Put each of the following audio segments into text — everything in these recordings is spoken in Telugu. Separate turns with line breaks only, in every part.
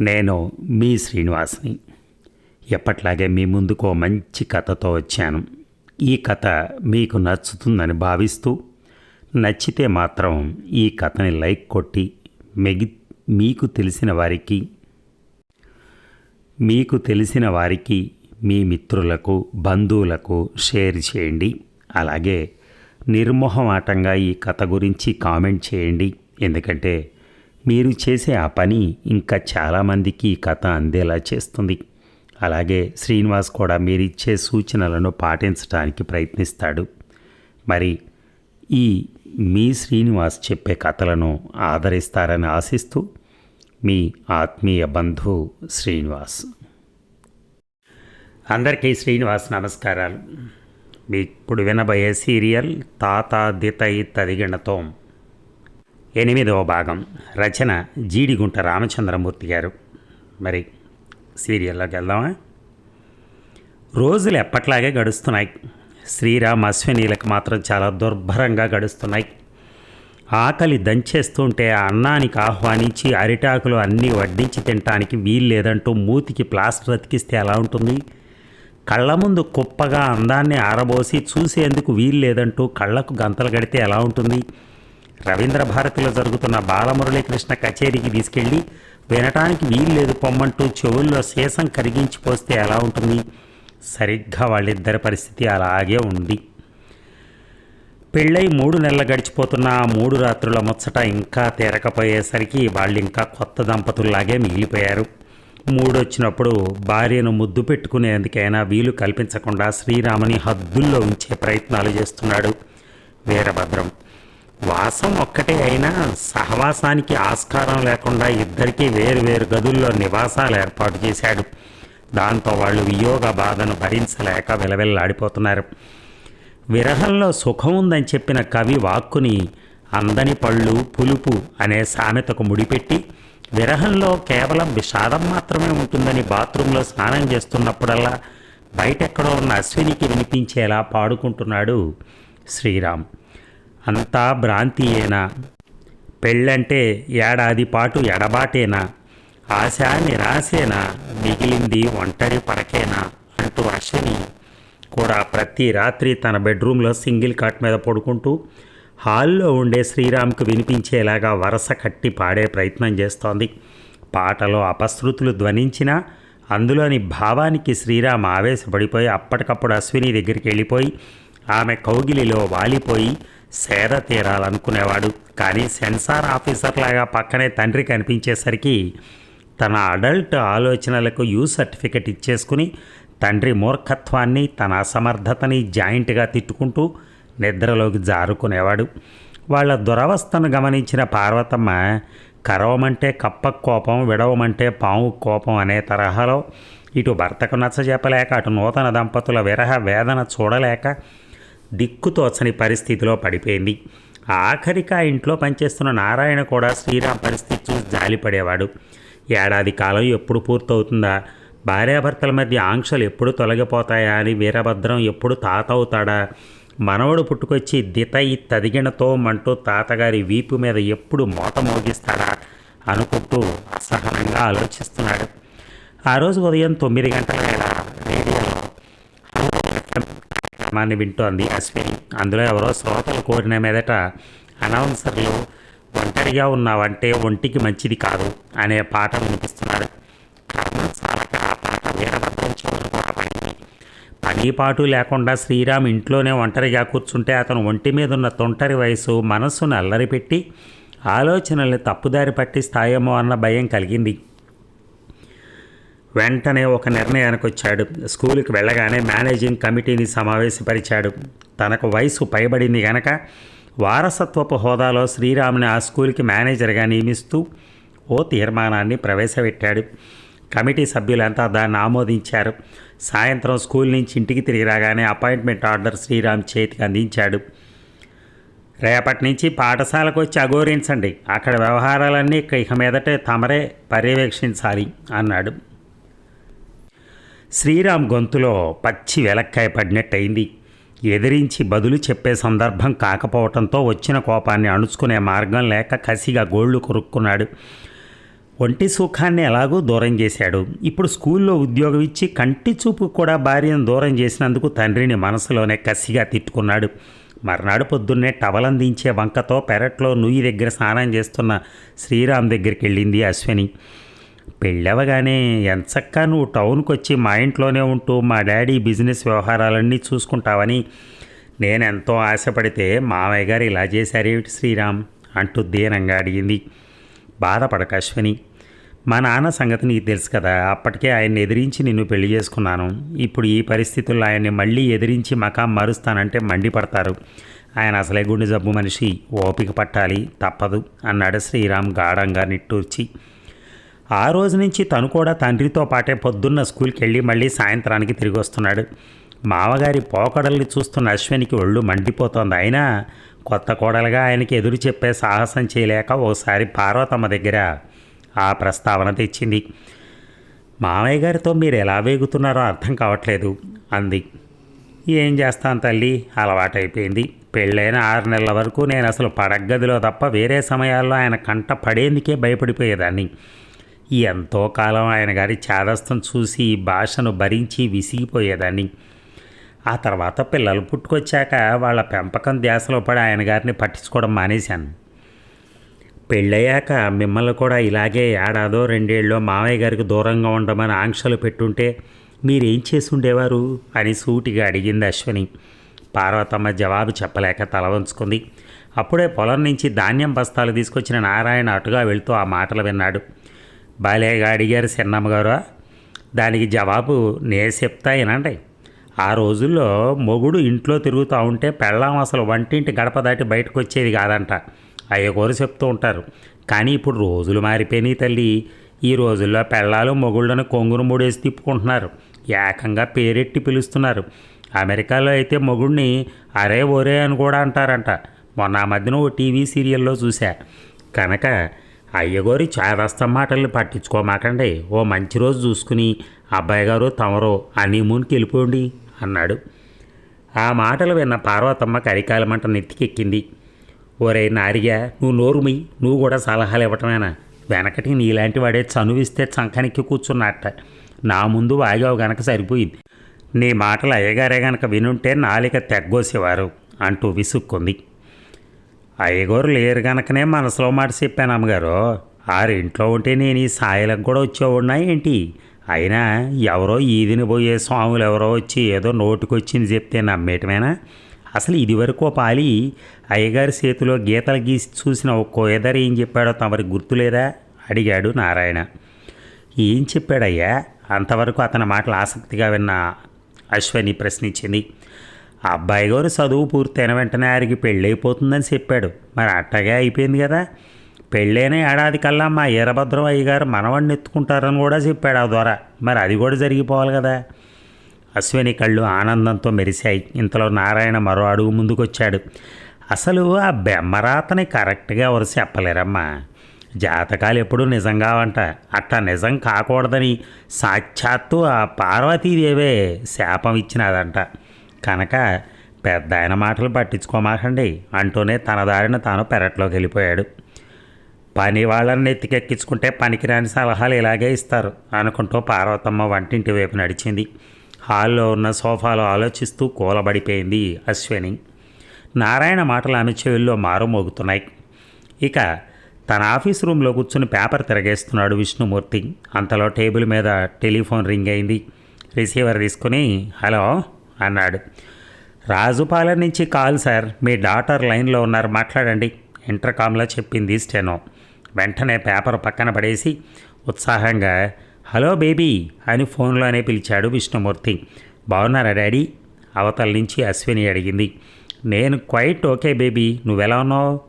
నేను మీ శ్రీనివాస్ని. ఎప్పట్లాగే మీ ముందుకు మంచి కథతో వచ్చాను. ఈ కథ మీకు నచ్చుతుందని భావిస్తూ నచ్చితే మాత్రం ఈ కథని లైక్ కొట్టి మెగి మీకు తెలిసిన వారికి మీకు తెలిసిన వారికి మీ మిత్రులకు బంధువులకు షేర్ చేయండి. అలాగే నిర్మోహమాటంగా ఈ కథ గురించి కామెంట్ చేయండి. ఎందుకంటే మీరు చేసే ఆ పని ఇంకా చాలామందికి ఈ కథ అందేలా చేస్తుంది. అలాగే శ్రీనివాస్ కూడా మీరిచ్చే సూచనలను పాటించడానికి ప్రయత్నిస్తాడు. మరి ఈ మీ శ్రీనివాస్ చెప్పే కథలను ఆదరిస్తారని ఆశిస్తూ మీ ఆత్మీయ బంధువు శ్రీనివాస్. అందరికీ శ్రీనివాస్ నమస్కారాలు. మీ ఇప్పుడు వినబోయే సీరియల్ తాత దితై తదిగణతో ఎనిమిదవ భాగం రచన జీడిగుంట రామచంద్రమూర్తి గారు. మరి సీరియల్లోకి వెళ్దామా? రోజులు ఎప్పట్లాగే గడుస్తున్నాయి. శ్రీరామ్ అశ్వినీలకు మాత్రం చాలా దుర్భరంగా గడుస్తున్నాయి. ఆకలి దంచేస్తుంటే ఆ అన్నానికి ఆహ్వానించి అరిటాకులు అన్నీ వడ్డించి తినటానికి వీలు లేదంటూ మూతికి ప్లాస్టర్ అతికిస్తే ఎలా ఉంటుంది? కళ్ళ ముందు కుప్పగా అందాన్ని ఆరబోసి చూసేందుకు వీలు లేదంటూ కళ్ళకు గంతలు గడితే ఎలా ఉంటుంది? రవీంద్ర భారతిలో జరుగుతున్న బాలమురళీకృష్ణ కచేరీకి తీసుకెళ్ళి వినటానికి వీలు లేదు పొమ్మంటూ చెవుల్లో శేషం కరిగించి పోస్తే ఎలా ఉంటుంది? సరిగ్గా వాళ్ళిద్దరి పరిస్థితి అలాగే ఉంది. పెళ్ళై మూడు నెలలు గడిచిపోతున్న ఆ మూడు రాత్రుల ముచ్చట ఇంకా తీరకపోయేసరికి వాళ్ళు ఇంకా కొత్త దంపతుల్లాగే మిగిలిపోయారు. మూడొచ్చినప్పుడు భార్యను ముద్దు పెట్టుకునేందుకైనా వీలు కల్పించకుండా శ్రీరాముని హద్దుల్లో ఉంచే ప్రయత్నాలు చేస్తున్నాడు వీరభద్రం. వాసం ఒక్కటే అయినా సహవాసానికి ఆస్కారం లేకుండా ఇద్దరికీ వేరు వేరు గదుల్లో నివాసాలు ఏర్పాటు చేశాడు. దాంతో వాళ్ళు వియోగ బాధను భరించలేక విలవిల్లాడిపోతున్నారు. విరహంలో సుఖం ఉందని చెప్పిన కవి వాక్కుని అందని పళ్ళు పులుపు అనే సామెతకు ముడిపెట్టి విరహంలో కేవలం విషాదం మాత్రమే ఉంటుందని బాత్రూంలో స్నానం చేస్తున్నప్పుడల్లా బయటెక్కడో ఉన్న అశ్వినికి వినిపించేలా పాడుకుంటున్నాడు శ్రీరామ్. అంతా భ్రాంతియేనా? పెళ్ళంటే ఏడాది పాటు ఎడబాటేనా? ఆశ నిరాశేనా? మిగిలింది ఒంటరి పడకేనా? అంటూ అశ్విని కూడా ప్రతి రాత్రి తన బెడ్రూమ్లో సింగిల్ కాట్ మీద పడుకుంటూ హాల్లో ఉండే శ్రీరామ్కు వినిపించేలాగా వరస కట్టి పాడే ప్రయత్నం చేస్తోంది. పాటలో అపశృతులు ధ్వనించినా అందులోని భావానికి శ్రీరామ్ ఆవేశపడిపోయి అప్పటికప్పుడు అశ్విని దగ్గరికి వెళ్ళిపోయి ఆమె కౌగిలిలో వాలిపోయి సేద తీరాలనుకునేవాడు. కానీ సెన్సార్ ఆఫీసర్ లాగా పక్కనే తండ్రి కనిపించేసరికి తన అడల్ట్ ఆలోచనలకు యూ సర్టిఫికెట్ ఇచ్చేసుకుని తండ్రి మూర్ఖత్వాన్ని తన అసమర్థతని జాయింట్గా తిట్టుకుంటూ నిద్రలోకి జారుకునేవాడు. వాళ్ళ దురవస్థను గమనించిన పార్వతమ్మ కరవమంటే కప్ప కోపం విడవమంటే పాము కోపం అనే తరహాలో ఇటు భర్తకు నచ్చజెప్పలేక అటు నూతన దంపతుల విరహ వేదన చూడలేక దిక్కుతోచని పరిస్థితిలో పడిపోయింది. ఆఖరిక ఇంట్లో పనిచేస్తున్న నారాయణ కూడా శ్రీరామ్ పరిస్థితి చూసి జాలిపడేవాడు. ఏడాది కాలం ఎప్పుడు పూర్తవుతుందా? భార్యాభర్తల మధ్య ఆంక్షలు ఎప్పుడు తొలగిపోతాయా అని వీరభద్రం ఎప్పుడు తాత అవుతాడా? మనవడు పుట్టుకొచ్చి దితయి తదిగినతో అంటూ తాతగారి వీపు మీద ఎప్పుడు మోత మోగిస్తాడా అనుకుంటూ అసహనంగా ఆలోచిస్తున్నాడు. ఆ రోజు ఉదయం తొమ్మిది గంటల వేళ రేడియోలో కార్యక్రమాన్ని వింటోంది అశ్విని. అందులో ఎవరో శ్రోతలు కోరిన మీదట అనౌన్సర్లు ఒంటరిగా ఉన్నావంటే ఒంటికి మంచిది కాదు అనే పాట వినిపిస్తున్నాడు. కర్మ ఆ పాట వీరభద్రం చెవులు కూడా పడింది పని పాటు లేకుండా శ్రీరామ్ ఇంట్లోనే ఒంటరిగా కూర్చుంటే అతను ఒంటి మీద ఉన్న తొంటరి వయసు మనస్సును అల్లరిపెట్టి ఆలోచనల్ని తప్పుదారి పట్టిస్తాయేమో అన్న భయం కలిగింది. వెంటనే ఒక నిర్ణయానికి వచ్చాడు. స్కూల్కి వెళ్ళగానే మేనేజింగ్ కమిటీని సమావేశపరిచాడు. తనకు వయసు పైబడింది గనక వారసత్వపు హోదాలో శ్రీరాముని ఆ స్కూల్కి మేనేజర్గా నియమిస్తూ ఓ తీర్మానాన్ని ప్రవేశపెట్టాడు. కమిటీ సభ్యులంతా దాన్ని ఆమోదించారు. సాయంత్రం స్కూల్ నుంచి ఇంటికి తిరిగి రాగానే అపాయింట్మెంట్ ఆర్డర్ శ్రీరామ్ చేతికి అందించాడు. రేపటి నుంచి పాఠశాలకు వచ్చి అఘోరించండి. అక్కడ వ్యవహారాలన్నీ ఇక మీదటే తమరే పర్యవేక్షించాలి అన్నాడు. శ్రీరామ్ గొంతులో పచ్చి వెలక్కాయ పడినట్టయింది. ఎదిరించి బదులు చెప్పే సందర్భం కాకపోవటంతో వచ్చిన కోపాన్ని అణుచుకునే మార్గం లేక కసిగా గోళ్ళు కొరుక్కున్నాడు. ఒంటి సుఖాన్ని ఎలాగూ దూరం చేశాడు. ఇప్పుడు స్కూల్లో ఉద్యోగం ఇచ్చి కంటి చూపు కూడా భార్యను దూరం చేసినందుకు తండ్రిని మనసులోనే కసిగా తిట్టుకున్నాడు. మర్నాడు పొద్దున్నే టవల్ అందించే వంకతో పెరట్లో నుయ్యి దగ్గర స్నానం చేస్తున్న శ్రీరామ్ దగ్గరికి వెళ్ళింది అశ్విని. పెళ్ళవగానే ఎంచక్క నువ్వు టౌన్కి వచ్చి మా ఇంట్లోనే ఉంటూ మా డాడీ బిజినెస్ వ్యవహారాలన్నీ చూసుకుంటావని నేను ఎంతో ఆశపడితే మామయ్య గారు ఇలా చేశారేమిటి శ్రీరామ్? అంటూ దీనంగా అడిగింది. బాధపడక అశ్విని. మా నాన్న సంగతి నీకు తెలుసు కదా అప్పటికే ఆయన్ని ఎదిరించి నిన్ను పెళ్ళి చేసుకున్నాను. ఇప్పుడు ఈ పరిస్థితుల్లో ఆయన్ని మళ్ళీ ఎదిరించి మకాం మారుస్తానంటే మండిపడతారు. ఆయన అసలే గుండె జబ్బు మనిషి ఓపిక పట్టాలి తప్పదు అన్నాడు శ్రీరామ్ గాఢంగా నిట్టూర్చి. ఆ రోజు నుంచి తను కూడా తండ్రితో పాటే పొద్దున్న స్కూల్కి వెళ్ళి మళ్ళీ సాయంత్రానికి తిరిగి వస్తున్నాడు మామగారి పోకడల్ని చూస్తున్న అశ్వినికి ఒళ్ళు మండిపోతోంది. అయినా కొత్త కోడలుగా ఆయనకి ఎదురు చెప్పే సాహసం చేయలేక ఓసారి పార్వతమ్మ దగ్గర ఆ ప్రస్తావన తెచ్చింది. మామయ్య గారితో మీరు ఎలా వేగుతున్నారో అర్థం కావట్లేదు అంది. ఏం చేస్తాను తల్లి? అలవాటైపోయింది. పెళ్ళైన ఆరు నెలల వరకు నేను అసలు పడగ్గదిలో తప్ప వేరే సమయాల్లో ఆయన కంట పడేందుకే భయపడిపోయేదాన్ని. ఎంతో కాలం ఆయన గారి చాదస్తం చూసి ఈ భాషను భరించి విసిగిపోయేదాన్ని. ఆ తర్వాత పిల్లలు పుట్టుకొచ్చాక వాళ్ళ పెంపకం ధ్యాసలో పడి ఆయన గారిని పట్టించుకోవడం మానేశాను. పెళ్ళయ్యాక మిమ్మల్ని కూడా ఇలాగే ఏడాదో రెండేళ్ళలో మామయ్య గారికి దూరంగా ఉండమని ఆంక్షలు పెట్టుంటే మీరేం చేసుండేవారు? అని సూటిగా అడిగింది అశ్విని. పార్వతమ్మ జవాబు చెప్పలేక తల వంచుకుంది. అప్పుడే పొలం నుంచి ధాన్యం బస్తాలు తీసుకొచ్చిన నారాయణ అటుగా వెళ్తూ ఆ మాటలు విన్నాడు. బాలేగా అడిగారు సిన్నమ్మగారు దానికి జవాబు నే చెప్తా వినండి. ఆ రోజుల్లో మొగుడు ఇంట్లో తిరుగుతూ ఉంటే పెళ్ళాం అసలు వంటింటి గడప దాటి బయటకు వచ్చేది కాదంట అయ్యగోరు చెప్తూ ఉంటారు. కానీ ఇప్పుడు రోజులు మారిపోయినాయి తల్లి. ఈ రోజుల్లో పెళ్ళాలు మొగుళ్ళను కొంగును మూడేసి తిప్పుకుంటున్నారు. ఏకంగా పేరెట్టి పిలుస్తున్నారు. అమెరికాలో అయితే మొగుడిని అరే ఒరే అని కూడా అంటారంట. మొన్న మధ్యన ఓ టీవీ సీరియల్లో చూశా. కనుక అయ్యగోరి చాదస్తం మాటల్ని పట్టించుకోమాకండి. ఓ మంచి రోజు చూసుకుని అబ్బాయి గారు తమరో హనీమూన్కి వెళ్ళిపోండి అన్నాడు. ఆ మాటలు విన్న పార్వతమ్మ కరికాలమంట నెత్తికెక్కింది. ఓరే నారిగా నువ్వు నోరుమి నువ్వు కూడా సలహాలు ఇవ్వటమేనా? వెనకటి నీలాంటి వాడే చనువిస్తే చంకనికి కూర్చున్నట్ట నా ముందు వాగావు గనక సరిపోయింది. నీ మాటలు అయ్యగారే గనక వినుంటే నాలిక తెగ్గోసేవారు అంటూ విసుక్కుంది. అయ్యగారు లేరు గనకనే మనసులో మాట చెప్పాను అమ్మగారు. ఆరింట్లో ఉంటే నేను ఈ సాయిలకు కూడా వచ్చేవాడినా ఏంటి? అయినా ఎవరో ఈదిని పోయే స్వాములు ఎవరో వచ్చి ఏదో నోటికొచ్చింది చెప్తే నమ్మేయటమేనా? అసలు ఇదివరకు పాలి అయ్యగారి చేతిలో గీతలు గీసి చూసిన ఒక్కో ఎదరు ఏం చెప్పాడో తమరికి గుర్తులేదా? అడిగాడు నారాయణ. ఏం చెప్పాడయ్యా? అంతవరకు అతని మాటలు ఆసక్తిగా విన్న అశ్వని ప్రశ్నించింది. అబ్బాయి గారు చదువు పూర్తయిన వెంటనే ఆరికి పెళ్ళైపోతుందని చెప్పాడు. మరి అట్టగే అయిపోయింది కదా. పెళ్ళైన ఏడాది కల్లా మా ఈరభద్రం అయ్యగారు మనవాడిని ఎత్తుకుంటారని కూడా చెప్పాడు ఆ ద్వారా. మరి అది కూడా జరిగిపోవాలి కదా. అశ్విని కళ్ళు ఆనందంతో మెరిశాయి. ఇంతలో నారాయణ మరో అడుగు ముందుకొచ్చాడు. అసలు ఆ బెమ్మరాతని కరెక్ట్గా ఎవరు చెప్పలేరమ్మా. జాతకాలు ఎప్పుడూ నిజంగా అంట అట్టా నిజం కాకూడదని సాక్షాత్తు ఆ పార్వతీదేవే శాపం ఇచ్చినదంట. కనుక పెద్ద ఆయన మాటలు పట్టించుకోమాకండి అంటూనే తన దారిన తాను పెరట్లోకి వెళ్ళిపోయాడు. పని వాళ్ళని ఎత్తికెక్కించుకుంటే పనికిరాని సలహాలు ఇలాగే ఇస్తారు అనుకుంటూ పార్వతమ్మ వంటింటి వైపు నడిచింది. హాల్లో ఉన్న సోఫాలో ఆలోచిస్తూ కూలబడిపోయింది అశ్విని. నారాయణ మాటలు ఆమె చెవుల్లో మారు మోగుతున్నాయి. ఇక తన ఆఫీస్ రూమ్లో కూర్చుని పేపర్ తిరగేస్తున్నాడు విష్ణుమూర్తి. అంతలో టేబుల్ మీద టెలిఫోన్ రింగ్ అయింది. రిసీవర్ తీసుకుని హలో అన్నాడు. రాజుపాలెం నుంచి కాల్ సార్. మీ డాటర్ లైన్లో ఉన్నారు. మాట్లాడండి. ఇంటర్కామ్లో చెప్పింది స్టెనో. వెంటనే పేపర్ పక్కన పడేసి ఉత్సాహంగా హలో బేబీ అని ఫోన్లోనే పిలిచాడు విష్ణుమూర్తి. బాగున్నారా డాడీ? అవతల నుంచి అశ్విని అడిగింది. నేను క్వైట్ ఓకే బేబీ. నువ్వెలా ఉన్నావు?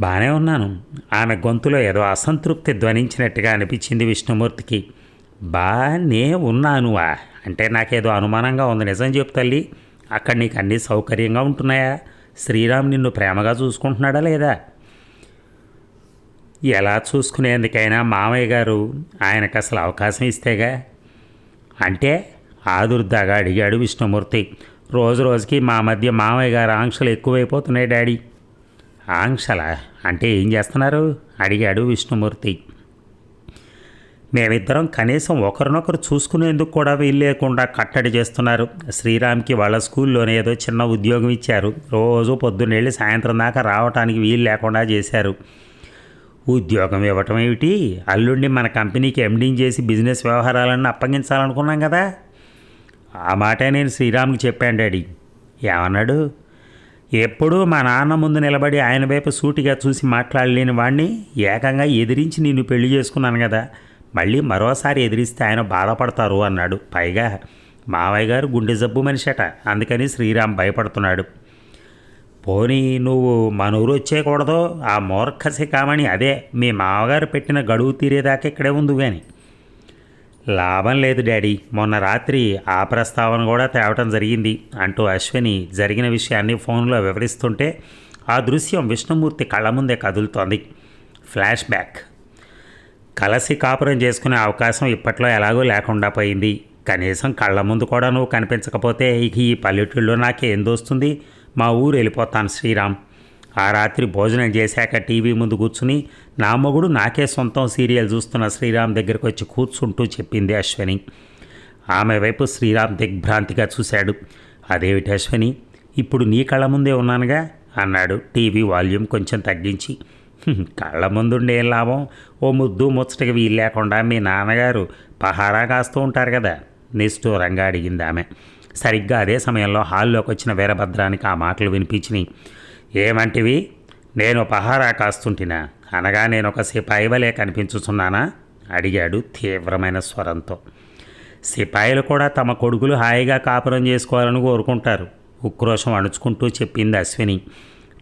బాగానే ఉన్నాను. ఆమె గొంతులో ఏదో అసంతృప్తి ధ్వనించినట్టుగా అనిపించింది విష్ణుమూర్తికి. బానే ఉన్నానువా. అంటే నాకేదో అనుమానంగా ఉంది. నిజం చెప్పు తల్లి. అక్కడ నీకు అన్నీ సౌకర్యంగా ఉంటున్నాయా? శ్రీరామ్ నిన్ను ప్రేమగా చూసుకుంటున్నాడా లేదా? ఎలా చూసుకునేందుకైనా మామయ్య గారు ఆయనకు అసలు అవకాశం ఇస్తేగా? అంటే ఆదుర్దాగా అడిగాడు విష్ణుమూర్తి. రోజు రోజుకి మా మధ్య మామయ్య గారు ఆంక్షలు ఎక్కువైపోతున్నాయి డాడీ. ఆంక్షల? అంటే ఏం చేస్తున్నారు? అడిగాడు విష్ణుమూర్తి. మేమిద్దరం కనీసం ఒకరినొకరు చూసుకునేందుకు కూడా వీలు లేకుండా కట్టడి చేస్తున్నారు. శ్రీరామ్కి వాళ్ళ స్కూల్లోనే ఏదో చిన్న ఉద్యోగం ఇచ్చారు. రోజు పొద్దున్నెళ్ళి సాయంత్రం దాకా రావడానికి వీలు లేకుండా చేశారు. ఉద్యోగం ఇవ్వటం ఏమిటి? అల్లుడిని మన కంపెనీకి ఎండింగ్ చేసి బిజినెస్ వ్యవహారాలన్నీ అప్పగించాలనుకున్నాం కదా? ఆ మాటే నేను శ్రీరామ్కి చెప్పాను డాడీ. ఏమన్నాడు? ఎప్పుడూ మా నాన్న ముందు నిలబడి ఆయన వైపు సూటిగా చూసి మాట్లాడలేని వాడిని ఏకంగా ఎదిరించి నిన్ను పెళ్ళి చేసుకున్నాను కదా. మళ్ళీ మరోసారి ఎదిరిస్తే ఆయన బాధపడతారు అన్నాడు. పైగా మావయ్య గారు గుండె జబ్బు మనిషట అందుకని శ్రీరామ్ భయపడుతున్నాడు. పోనీ నువ్వు మన ఊరు వచ్చేయకూడదు? ఆ మూర్ఖసి కామని అదే మీ మామగారు పెట్టిన గడువు తీరేదాకా ఇక్కడే ఉంది కానీ లాభం లేదు డాడీ మొన్న రాత్రి ఆ ప్రస్తావన కూడా తేవటం జరిగింది అంటూ అశ్విని జరిగిన విషయాన్ని ఫోన్లో వివరిస్తుంటే ఆ దృశ్యం విష్ణుమూర్తి కళ్ళ ముందే కదులుతోంది. Flash back. కలసి కాపురం చేసుకునే అవకాశం ఇప్పట్లో ఎలాగో లేకుండా పోయింది. కనీసం కళ్ళ ముందు కూడా నువ్వు కనిపించకపోతే ఇక ఈ పల్లెటూళ్ళలో నాకేం దోస్తుంది మా ఊరు వెళ్ళిపోతాను శ్రీరామ్. ఆ రాత్రి భోజనం చేశాక టీవీ ముందు కూర్చుని నా మొగుడు నాకే సొంతం సీరియల్ చూస్తున్న శ్రీరామ్ దగ్గరకు వచ్చి కూర్చుంటూ చెప్పింది అశ్వని. ఆమె వైపు శ్రీరామ్ దిగ్భ్రాంతిగా చూశాడు. అదేమిటి అశ్వని? ఇప్పుడు నీ కళ్ళ ముందే ఉన్నానుగా? అన్నాడు టీవీ వాల్యూమ్ కొంచెం తగ్గించి. కళ్ళ ముందుండి ఏం లాభం? ఓ ముద్దు ముచ్చటకి వీలు లేకుండా మీ నాన్నగారు పహారా కాస్తూ ఉంటారు కదా? నిష్ఠూరంగా అడిగింది ఆమె. సరిగ్గా అదే సమయంలో హాల్లోకి వచ్చిన వీరభద్రానికి ఆ మాటలు వినిపించినాయి. ఏమంటివి? నేను పహారా కాస్తుంటినా? అనగా నేను ఒక సిపాయి వలె కనిపించుతున్నానా అడిగాడు తీవ్రమైన స్వరంతో. సిపాయిలు కూడా తమ కొడుకులు హాయిగా కాపురం చేసుకోవాలని కోరుకుంటారు. ఉక్రోషం అణుచుకుంటూ చెప్పింది అశ్విని.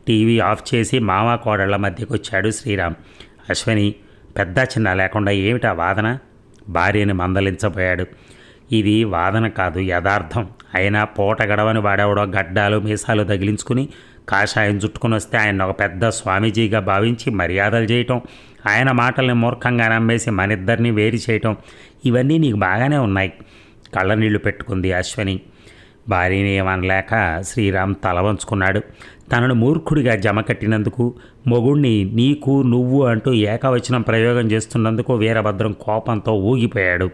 టీవీ ఆఫ్ చేసి మామ కోడళ్ళ మధ్యకు వచ్చాడు శ్రీరామ్. అశ్విని పెద్ద చిన్న లేకుండా ఏమిటా వాదన? భార్యని మందలించబోయాడు. ఇది వాదన కాదు యథార్థం అయినా పూట గడవని వాడెవడో గడ్డాలు మీసాలు తగిలించుకుని కాషాయం చుట్టుకుని వస్తే ఆయన ఒక పెద్ద స్వామీజీగా భావించి మర్యాదలు చేయటం ఆయన మాటల్ని మూర్ఖంగా నమ్మేసి మనిద్దరిని వేరు చేయటం ఇవన్నీ నీకు బాగానే ఉన్నాయి. కళ్ళనీళ్ళు పెట్టుకుంది అశ్వని. భార్యని ఏమనలేక శ్రీరామ్ తల వంచుకున్నాడు. తనను మూర్ఖుడిగా జమ కట్టినందుకు మొగుణ్ణి నీకు నువ్వు అంటూ ఏకవచనం ప్రయోగం చేస్తున్నందుకు వీరభద్రం కోపంతో ఊగిపోయాడు.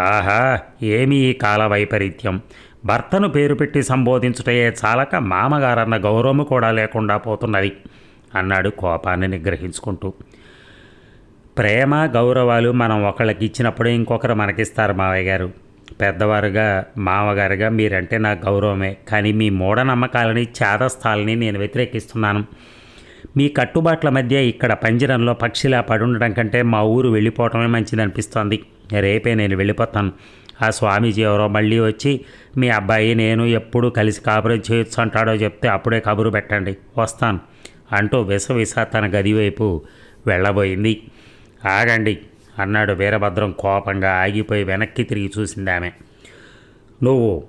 ఆహా ఏమీ ఈ కాల వైపరీత్యం. భర్తను పేరు పెట్టి సంబోధించుటయే చాలక మామగారన్న గౌరవము కూడా లేకుండా పోతున్నది అన్నాడు కోపాన్ని నిగ్రహించుకుంటూ. ప్రేమ గౌరవాలు మనం ఒకళ్ళకి ఇచ్చినప్పుడే ఇంకొకరు మనకిస్తారు మావయ్య గారు. పెద్దవారుగా మామగారుగా మీరంటే నా గౌరవమే. కానీ మీ మూఢనమ్మకాలని చేదస్థాలని నేను వ్యతిరేకిస్తున్నాను. మీ కట్టుబాట్ల మధ్య ఇక్కడ పంజరంలో పక్షిలా పడుండడం కంటే మా ఊరు వెళ్ళిపోవటమే మంచిది అనిపిస్తోంది రేపే నేను వెళ్ళిపోతాను. ఆ స్వామీజీ ఎవరో మళ్ళీ వచ్చి మీ అబ్బాయి నేను ఎప్పుడు కలిసి కాపురం చేయొచ్చు అంటాడో చెప్తే అప్పుడే కబురు పెట్టండి వస్తాను. అంటూ విసవిస తన గది వైపు వెళ్ళబోయింది. ఆగండి అన్నాడు వీరభద్రం కోపంగా ఆగిపోయి వెనక్కి తిరిగి చూసింది ఆమె. నువ్వు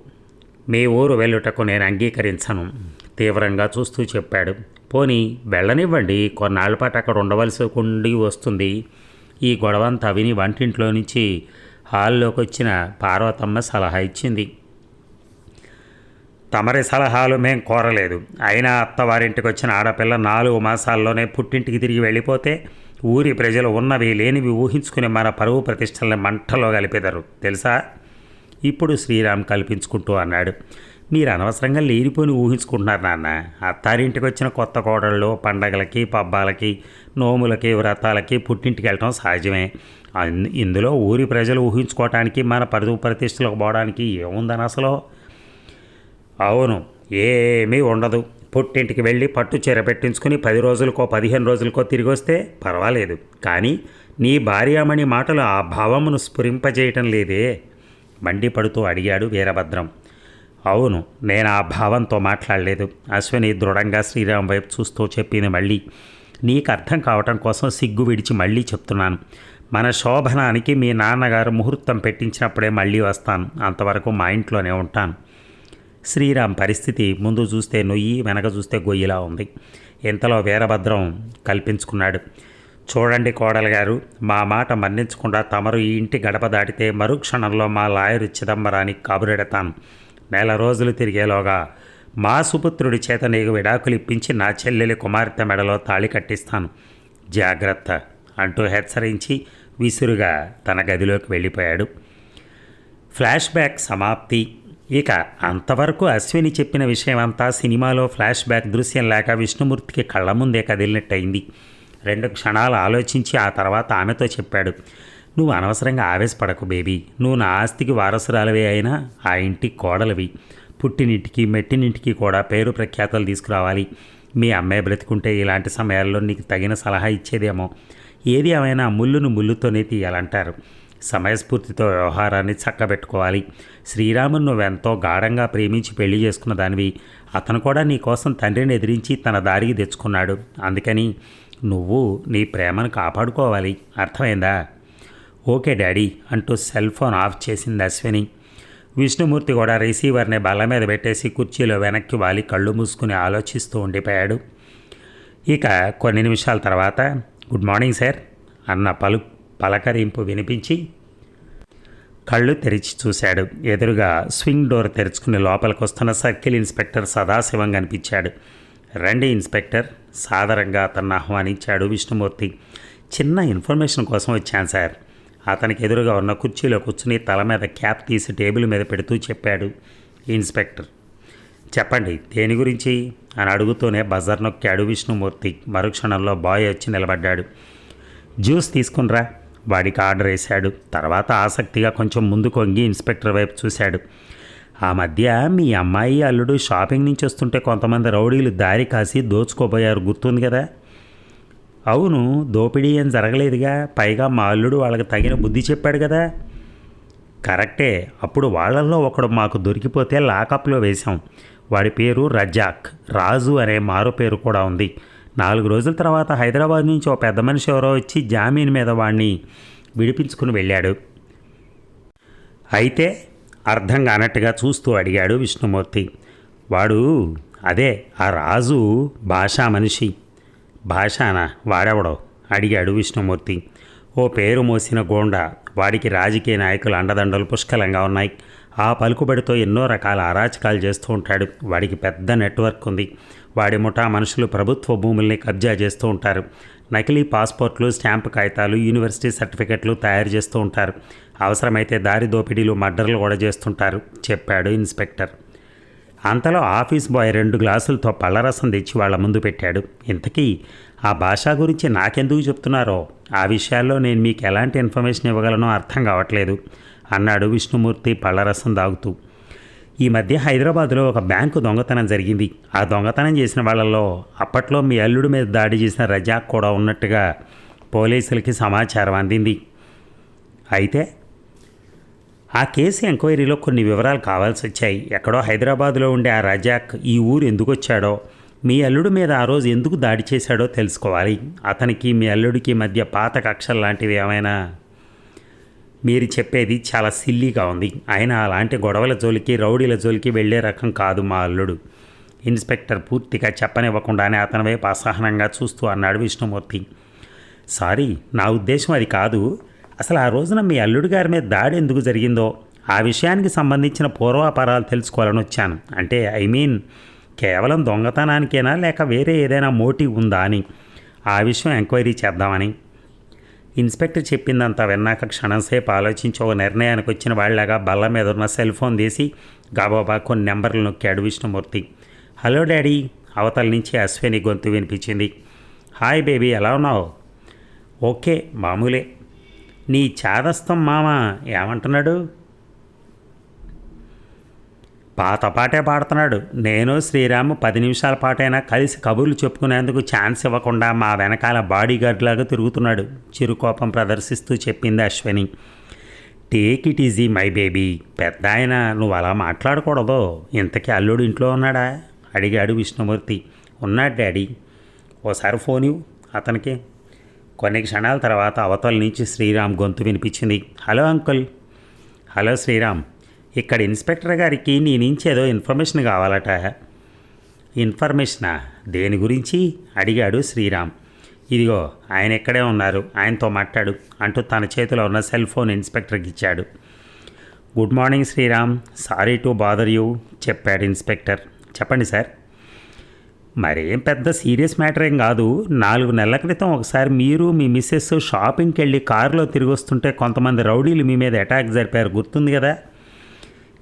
మీ ఊరు వెళ్ళుటకు నేను అంగీకరించను తీవ్రంగా చూస్తూ చెప్పాడు. పోనీ వెళ్ళనివ్వండి కొన్నాళ్ళ పాటు అక్కడ ఉండవలసి ఉండి వస్తుంది. ఈ గొడవంతా విని వంటింట్లో నుంచి హాల్లోకి వచ్చిన పార్వతమ్మ సలహా ఇచ్చింది. తమరి సలహాలు మేం కోరలేదు. అయినా అత్తవారింటికి వచ్చిన ఆడపిల్ల నాలుగు మాసాల్లోనే పుట్టింటికి తిరిగి వెళ్ళిపోతే ఊరి ప్రజలు ఉన్నవి లేనివి ఊహించుకుని మన పరువు ప్రతిష్టల్ని మంటలో కలిపెదరు. తెలుసా? ఇప్పుడు శ్రీరామ్ కల్పించుకుంటూ అన్నాడు. మీరు అనవసరంగా లేనిపోని ఊహించుకుంటున్నారు నాన్న. అత్తారింటికి వచ్చిన కొత్త కోడళ్ళు పండగలకి పబ్బాలకి నోములకి వ్రతాలకి పుట్టింటికి వెళ్ళటం సహజమే. ఇందులో ఊరి ప్రజలు ఊహించుకోవటానికి మన పరువు ప్రతిష్టలకు పోవడానికి ఏముందని అసలు అవును. ఏమీ ఉండదు. పుట్టింటికి వెళ్ళి పట్టు చీర పెట్టించుకుని పది రోజులకో పదిహేను రోజులకో తిరిగి వస్తే పర్వాలేదు. కానీ నీ భార్యామణి మాటలు ఆ భావమును స్ఫురింపజేయటం లేదే. మండిపడుతూ అడిగాడు వీరభద్రం. అవును నేను ఆ భావంతో మాట్లాడలేదు. అశ్విని దృఢంగా శ్రీరామ్ వైపు చూస్తూ చెప్పింది మళ్ళీ. నీకు అర్థం కావటం కోసం సిగ్గు విడిచి మళ్ళీ చెప్తున్నాను. మన శోభనానికి మీ నాన్నగారు ముహూర్తం పెట్టించినప్పుడే మళ్ళీ వస్తాను. అంతవరకు మా ఇంట్లోనే ఉంటాను. శ్రీరామ్ పరిస్థితి ముందు చూస్తే నొయ్యి వెనక చూస్తే గొయ్యిలా ఉంది. ఇంతలో వీరభద్రం కల్పించుకున్నాడు. చూడండి కోడలు గారు మా మాట మన్నించకుండా తమరు ఈ ఇంటి గడప దాటితే మరుక్షణంలో మా లాయరు చిదంబరానికి కబురెడతాను. నెల రోజులు తిరిగేలోగా మా సుపుత్రుడి చేత నీకు విడాకులు ఇప్పించి నా చెల్లెలి కుమార్తె మెడలో తాళి కట్టిస్తాను. జాగ్రత్త అంటూ హెచ్చరించి విసురుగా తన గదిలోకి వెళ్ళిపోయాడు. ఫ్లాష్ బ్యాక్ సమాప్తి. ఇక అంతవరకు అశ్విని చెప్పిన విషయం అంతా సినిమాలో ఫ్లాష్ బ్యాక్ దృశ్యం లేక విష్ణుమూర్తికి కళ్ళ ముందే కదిలినట్టయింది. రెండు క్షణాలు ఆలోచించి ఆ తర్వాత ఆమెతో చెప్పాడు నువ్వు అనవసరంగా ఆవేశపడకు బేబీ. నువ్వు నా ఆస్తికి వారసురాలవే అయినా ఆ ఇంటికి కోడలివి. పుట్టినింటికి మెట్టినింటికి కూడా పేరు ప్రఖ్యాతలు తీసుకురావాలి. మీ అమ్మాయి బ్రతికుంటే ఇలాంటి సమయాల్లో నీకు తగిన సలహా ఇచ్చేదేమో. ఏది ఏమైనా ముళ్ళును ముళ్ళుతోనే తీయాలంటారు. సమయస్ఫూర్తితో వ్యవహారాన్ని చక్కబెట్టుకోవాలి. శ్రీరామును నువ్వెంతో గాఢంగా ప్రేమించి పెళ్ళి చేసుకున్న దానివి అతను కూడా నీ కోసం తండ్రిని ఎదిరించి తన దారికి తెచ్చుకున్నాడు. అందుకని నువ్వు నీ ప్రేమను కాపాడుకోవాలి. అర్థమైందా? ఓకే డాడీ అంటూ సెల్ ఫోన్ ఆఫ్ చేసింది అశ్విని. విష్ణుమూర్తి కూడా రిసీవర్ని బల్ల మీద పెట్టేసి కుర్చీలో వెనక్కి వాలి కళ్ళు మూసుకుని ఆలోచిస్తూ ఉండిపోయాడు. ఇక కొన్ని నిమిషాల తర్వాత గుడ్ మార్నింగ్ సార్ అన్న పలు పలకరింపు వినిపించి కళ్ళు తెరిచి చూశాడు. ఎదురుగా స్వింగ్ డోర్ తెరుచుకుని లోపలికి వస్తున్న సర్కిల్ ఇన్స్పెక్టర్ సదాశివం కనిపించాడు. రండి ఇన్స్పెక్టర్ సాదరంగా అతన్ని ఆహ్వానించాడు విష్ణుమూర్తి. చిన్న ఇన్ఫర్మేషన్ కోసం వచ్చాను సార్. అతనికి ఎదురుగా ఉన్న కుర్చీలో కూర్చుని తల మీద క్యాప్ తీసి టేబుల్ మీద పెడుతూ చెప్పాడు ఇన్స్పెక్టర్. చెప్పండి దేని గురించి? అని అడుగుతూనే బజర్ నొక్కాడు విష్ణుమూర్తి. మరుక్షణంలో బాయ్ వచ్చి నిలబడ్డాడు. జ్యూస్ తీసుకునిరా వాడికి ఆర్డర్ వేశాడు. తర్వాత ఆసక్తిగా కొంచెం ముందు కొంగి ఇన్స్పెక్టర్ వైపు చూశాడు. ఆ మధ్య మీ అమ్మాయి అల్లుడు షాపింగ్ నుంచి వస్తుంటే కొంతమంది రౌడీలు దారి కాసి దోచుకోబోయారు. గుర్తుంది కదా? అవును దోపిడీ ఏం జరగలేదుగా. పైగా మా అల్లుడు వాళ్ళకి తగిన బుద్ధి చెప్పాడు కదా? కరెక్టే. అప్పుడు వాళ్ళల్లో ఒకడు మాకు దొరికిపోతే లాకప్లో వేశాం. వాడి పేరు రజాక్. రాజు అనే మారు పేరు కూడా ఉంది. నాలుగు రోజుల తర్వాత హైదరాబాద్ నుంచి ఓ పెద్ద మనిషి ఎవరో వచ్చి జామీన్ మీద వాడిని విడిపించుకుని వెళ్ళాడు. అయితే అర్థం కానట్టుగా చూస్తూ అడిగాడు విష్ణుమూర్తి. వాడు అదే ఆ రాజు భాషా మనిషి. భాషానా? వాడెవడో? అడిగాడు విష్ణుమూర్తి. ఓ పేరు మోసిన గోండా. వాడికి రాజకీయ నాయకులు అండదండలు పుష్కలంగా ఉన్నాయి. ఆ పలుకుబడితో ఎన్నో రకాల అరాచకాలు చేస్తూ ఉంటాడు. వాడికి పెద్ద నెట్వర్క్ ఉంది. వాడి ముఠా మనుషులు ప్రభుత్వ భూముల్ని కబ్జా చేస్తూ ఉంటారు. నకిలీ పాస్పోర్ట్లు స్టాంప్ కాగితాలు యూనివర్సిటీ సర్టిఫికెట్లు తయారు చేస్తూ ఉంటారు. అవసరమైతే దారి దోపిడీలు మర్డర్లు కూడా చేస్తుంటారు చెప్పాడు ఇన్స్పెక్టర్. అంతలో ఆఫీస్ బాయ్ రెండు గ్లాసులతో పళ్ళరసం తెచ్చి వాళ్ళ ముందు పెట్టాడు. ఇంతకీ ఆ భాష గురించి నాకెందుకు చెప్తున్నారో? ఆ విషయాల్లో నేను మీకు ఎలాంటి ఇన్ఫర్మేషన్ ఇవ్వగలనో అర్థం కావట్లేదు అన్నాడు విష్ణుమూర్తి పళ్ళరసం దాగుతూ. ఈ మధ్య హైదరాబాద్లో ఒక బ్యాంకు దొంగతనం జరిగింది. ఆ దొంగతనం చేసిన వాళ్ళలో అప్పట్లో మీ అల్లుడి మీద దాడి చేసిన రజాక్ కూడా ఉన్నట్టుగా పోలీసులకి సమాచారం అందింది. అయితే ఆ కేసు ఎంక్వైరీలో కొన్ని వివరాలు కావాల్సి వచ్చాయి. ఎక్కడో హైదరాబాద్లో ఉండే ఆ రజాక్ ఈ ఊరు ఎందుకు వచ్చాడో మీ అల్లుడి మీద ఆ రోజు ఎందుకు దాడి చేశాడో తెలుసుకోవాలి. అతనికి మీ అల్లుడికి మధ్య పాత కక్షలు లాంటివి ఏమైనా మీరు చెప్పేది చాలా సిల్లీగా ఉంది. ఆయన అలాంటి గొడవల జోలికి రౌడీల జోలికి వెళ్ళే రకం కాదు మా అల్లుడు. ఇన్స్పెక్టర్ పూర్తిగా చెప్పనివ్వకుండానే అతని వైపు అసహనంగా చూస్తూ అన్నాడు విష్ణుమూర్తి. సారీ నా ఉద్దేశం అది కాదు. అసలు ఆ రోజున మీ అల్లుడు గారి మీద దాడి ఎందుకు జరిగిందో ఆ విషయానికి సంబంధించిన పూర్వాపరాలు తెలుసుకోవాలని వచ్చాను. అంటే ఐ మీన్ కేవలం దొంగతనానికేనా లేక వేరే ఏదైనా మోటివ్ ఉందా అని. ఆ విషయం ఎంక్వైరీ చేద్దామని. ఇన్స్పెక్టర్ చెప్పిందంతా విన్నాక క్షణంసేపు ఆలోచించి ఒక నిర్ణయానికి వచ్చిన వాళ్ళగా బల్ల మీద ఉన్న సెల్ ఫోన్ తీసి గాబాబా కొన్ని నెంబర్లు నొక్కాడు విష్ణుమూర్తి. Hello daddy. అవతల నుంచి అశ్విని గొంతు వినిపించింది. హాయ్ బేబీ ఎలా ఉన్నావు? ఓకే మామూలే. నీ చాదస్తం మామ ఏమంటున్నాడు? పాత పాటే పాడుతున్నాడు. నేను శ్రీరాము పది నిమిషాల పాటైనా కలిసి కబుర్లు చెప్పుకునేందుకు ఛాన్స్ ఇవ్వకుండా మా వెనకాల బాడీగార్డ్ లాగా తిరుగుతున్నాడు. చిరుకోపం ప్రదర్శిస్తూ చెప్పింది Ashwini. Take it easy my baby. పెద్ద ఆయన నువ్వు అలా మాట్లాడకూడదు. ఇంతకీ అల్లుడు ఇంట్లో ఉన్నాడా? అడిగాడు విష్ణుమూర్తి. ఉన్నాడు డాడీ. ఓసారి ఫోన్ ఇవ్వు అతనికి. కొన్ని క్షణాల తర్వాత అవతల నుంచి శ్రీరామ్ గొంతు వినిపించింది. Hello uncle. హలో శ్రీరామ్. ఇక్కడ ఇన్స్పెక్టర్ గారికి నీ నుంచి ఏదో ఇన్ఫర్మేషన్ కావాలట. ఇన్ఫర్మేషనా? దేని గురించి? అడిగాడు శ్రీరామ్. ఇదిగో ఆయన ఎక్కడే ఉన్నారు. ఆయనతో మాట్లాడు అంటూ తన చేతిలో ఉన్న సెల్ ఫోన్ ఇన్స్పెక్టర్కి ఇచ్చాడు. Good morning Sriram. Sorry to bother you చెప్పాడు ఇన్స్పెక్టర్. చెప్పండి సార్. మరేం పెద్ద సీరియస్ మ్యాటర్ ఏం కాదు. నాలుగు నెలల క్రితం ఒకసారి మీరు మీ మిస్సెస్ షాపింగ్కి వెళ్ళి కారులో తిరిగి వస్తుంటే కొంతమంది రౌడీలు మీ మీద అటాక్ జరిపారు. గుర్తుంది కదా?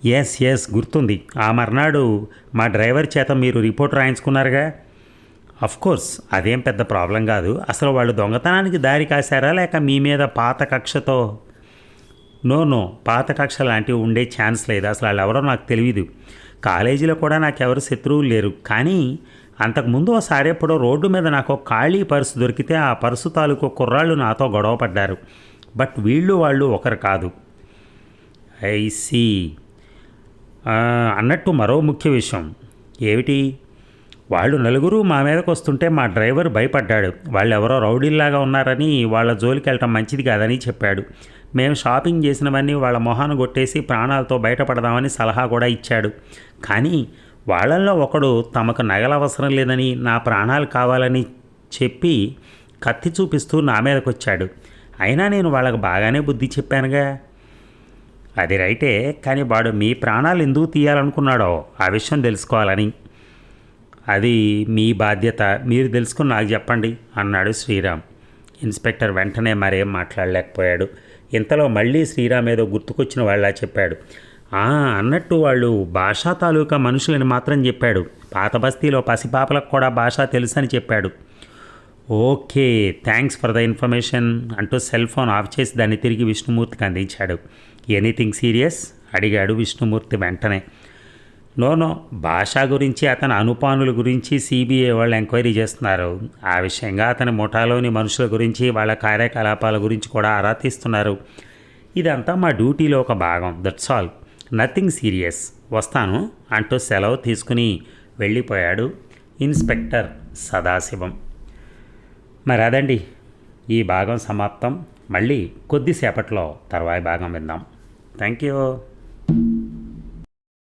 ఎస్ ఎస్ గుర్తుంది. ఆ మర్నాడు మా డ్రైవర్ చేత మీరు రిపోర్ట్ రాయించుకున్నారుగా? అఫ్ కోర్స్ అదేం పెద్ద ప్రాబ్లం కాదు. అసలు వాళ్ళు దొంగతనానికి దారి కాశారా లేక మీ మీద పాత కక్షతో? నో నో పాత కక్ష లాంటివి ఉండే ఛాన్స్ లేదు. అసలు వాళ్ళు ఎవరో నాకు తెలియదు. కాలేజీలో కూడా నాకు ఎవరు శత్రువులు లేరు. కానీ అంతకుముందు ఒకసారి ఎప్పుడో రోడ్డు మీద నాకు ఒక ఖాళీ పర్సు దొరికితే ఆ పర్సు తాలూకు కుర్రాళ్ళు నాతో గొడవ పడ్డారు. బట్ వీళ్ళు వాళ్ళు ఒకరు కాదు. ఐ సీ అన్నట్టు మరో ముఖ్య విషయం. ఏమిటి? వాళ్ళు నలుగురు మా మీదకి వస్తుంటే మా డ్రైవర్ భయపడ్డాడు. వాళ్ళు ఎవరో రౌడీల్లాగా ఉన్నారని వాళ్ళ జోలికి వెళ్ళటం మంచిది కాదని చెప్పాడు. మేము షాపింగ్ చేసినవన్నీ వాళ్ళ మొహాన్ని కొట్టేసి ప్రాణాలతో బయటపడదామని సలహా కూడా ఇచ్చాడు. కానీ వాళ్ళల్లో ఒకడు తమకు నగల అవసరం లేదని నా ప్రాణాలు కావాలని చెప్పి కత్తి చూపిస్తూ నా మీదకొచ్చాడు. అయినా నేను వాళ్ళకు బాగానే బుద్ధి చెప్పానుగా. అది రైటే కానీ వాడు మీ ప్రాణాలు ఎందుకు తీయాలనుకున్నాడో ఆ విషయం తెలుసుకోవాలని. అది మీ బాధ్యత మీరు తెలుసుకుని నాకు చెప్పండి అన్నాడు శ్రీరామ్. ఇన్స్పెక్టర్ వెంటనే మరేం మాట్లాడలేకపోయాడు. ఇంతలో మళ్ళీ శ్రీరామ్ ఏదో గుర్తుకొచ్చిన వాళ్ళ చెప్పాడు. అన్నట్టు వాళ్ళు భాషా తాలూకా మనుషులని మాత్రం చెప్పాడు. పాత బస్తీలో పసిపాపలకు కూడా భాష తెలుసని చెప్పాడు. Okay thanks for the information అంటూ సెల్ ఫోన్ ఆఫ్ చేసి దాన్ని తిరిగి విష్ణుమూర్తికి అందించాడు. Anything serious? అడిగాడు విష్ణుమూర్తి వెంటనే. నోనో భాష గురించి అతని అనుపానుల గురించి సిబిఐ వాళ్ళు ఎంక్వైరీ చేస్తున్నారు. ఆ విషయంగా అతని ముఠాలోని మనుషుల గురించి వాళ్ళ కార్యకలాపాల గురించి కూడా ఆరా తీస్తున్నారు. ఇదంతా మా డ్యూటీలో ఒక భాగం. దట్స్ ఆల్ నథింగ్ సీరియస్ వస్తాను అంటూ సెలవు తీసుకుని వెళ్ళిపోయాడు ఇన్స్పెక్టర్ సదాశివం. మరి అదండి ఈ భాగం సమాప్తం. మళ్ళీ కొద్దిసేపట్లో తర్వాయి భాగం విందాం. Thank you.